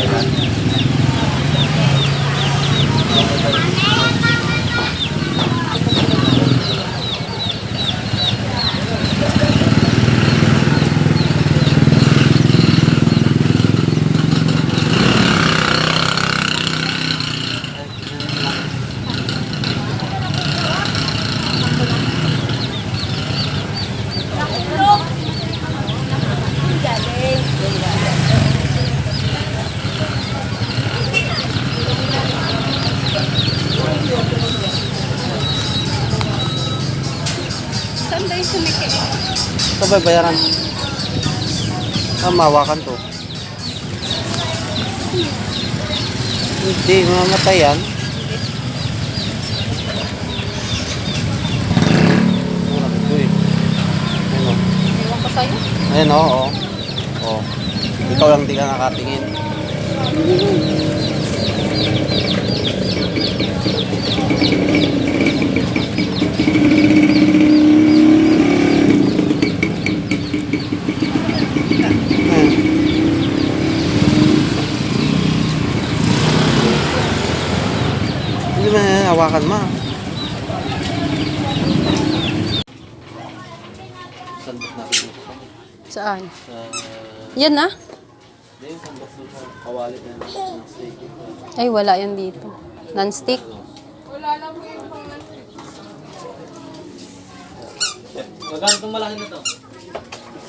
Thank you. Yung sumikit? Ito ba bayaran? Ah, mawakan to. Hindi, mamamatay yan. Eh. Ano? Sa'yo. Ayun, oo. oo. Ikaw lang di ka nakatingin. Hmm. Hindi mo na hawakan mo. Sandot natin dito sa Saan? sa Yan na? Hindi, yung sandok doon sa kawalit na ng steak. Ay, wala yan dito. Non-stick. Magkano itong malaki na to?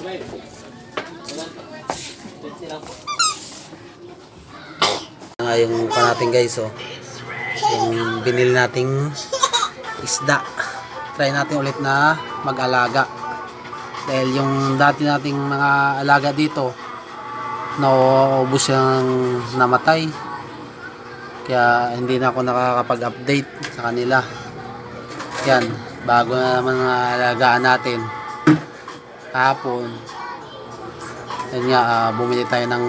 Smile. Nga yung pa natin guys oh. Yung binili nating isda. Try natin ulit na mag-alaga. Dahil yung dati nating mga alaga dito, nauubos yung namatay. Kaya hindi na ako nakakapag-update sa kanila. Yan, bago na naman ang alagaan natin. Kahapon, yan nga, ah, bumili tayo ng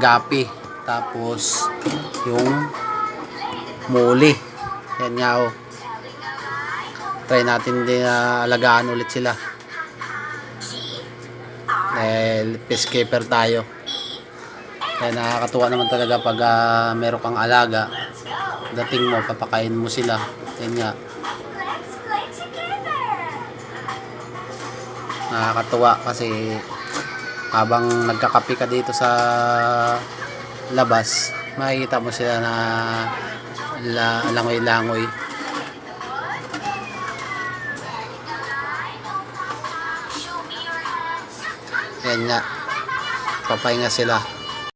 gapi. Tapos, yung muli. Yan nga, oh. Try natin din na alagaan ulit sila. Dahil peacekeeper tayo. Kaya nakakatuwa naman talaga pag ah, meron kang alaga. Dating mo, papakain mo sila. Yan nga. Nakakatuwa kasi habang nagkakape ka dito sa labas, makikita mo sila na la, langoy-langoy. Yan nga. Papahinga sila.